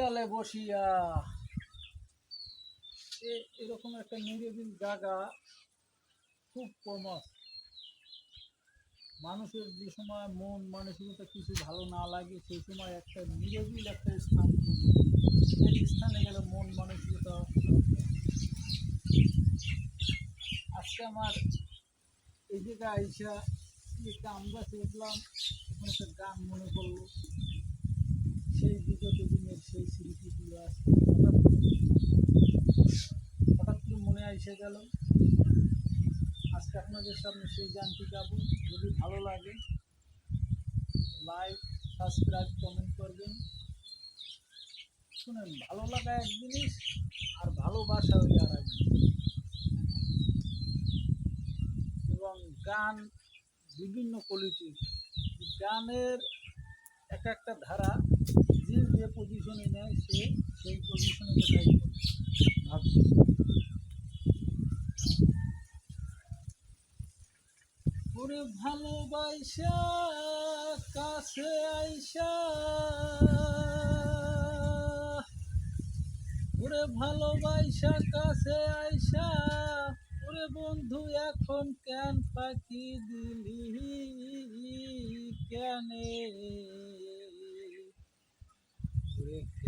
পিয়ালে বসিয়া। এরকম একটা নিরিবিল জায়গা খুব কম মানুষের যে সময় মন মানসিকতা কিছু ভালো না লাগে সেই সময় একটা নিরবিল একটা স্থান। সেই স্থানে গেলে মন মানসিকতা আজকে আমার এই জায়গায় আইসা একটা আমরা দেখলাম ওখানে একটা গান মনে পড়ল। সেই দিকে সেই স্মৃতিগুলো আজকে হঠাৎ করে মনে এসে গেল, আজকে আপনাদের সামনে সেই গানটি গাবো। যদি ভালো লাগে লাইক সাবস্ক্রাইব কমেন্ট করবেন। শুনেন, ভালো লাগা এক জিনিস আর ভালোবাসা ওই আর এক। এবং গান বিভিন্ন কোয়ালিটির গানের এক একটা ধারা যে যে পজিশনে নেয়, সে সেই পজিশনে ওরে ভালোবাসা কাছে আইসা। ওরে ভালোবাসা কাছে আইসা। ওরে বন্ধু, এখন কেন পাখি দিলি? কেনে?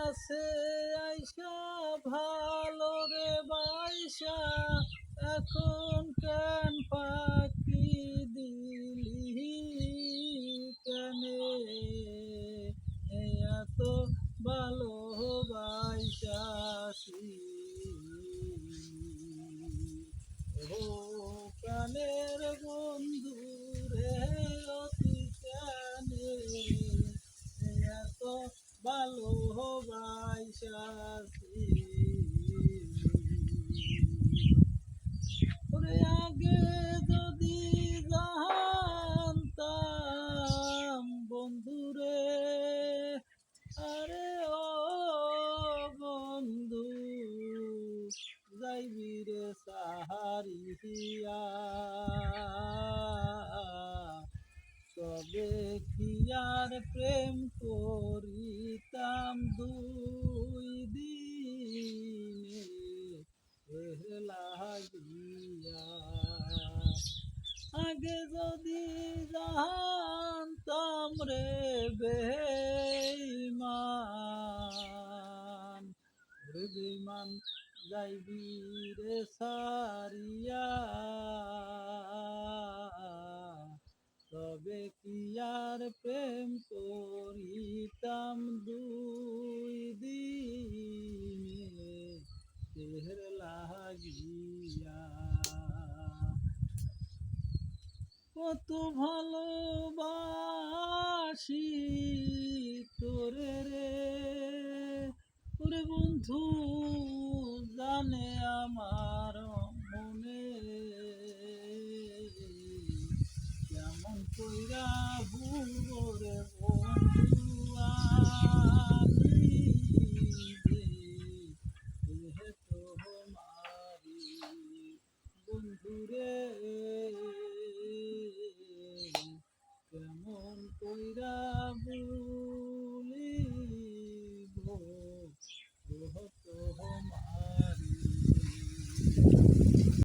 কাছে আইসা, ভালো রে বাইসা। এখন কেন পাখি দিলি, কেনে? এত ভালো বাইসাছি ও কানের বন্ধু যাইবি রে সাহারিয়া। তবে কি প্রেম করিতাম দুই দিনে লাগিয়া। আগে যদি জানতাম রে বেমান রে বেমান যাইবি রে সারিয়া, তবে কি আর প্রেম করিতাম দুই দিনে? দেহের লাগিয়া। কত ভালোবাসি তোরে রে। ওরে বন্ধু জানে আমার মনে। কেমন কইরা ভুলব বন্ধু বন্ধুরে। কেমন কইরা ভুল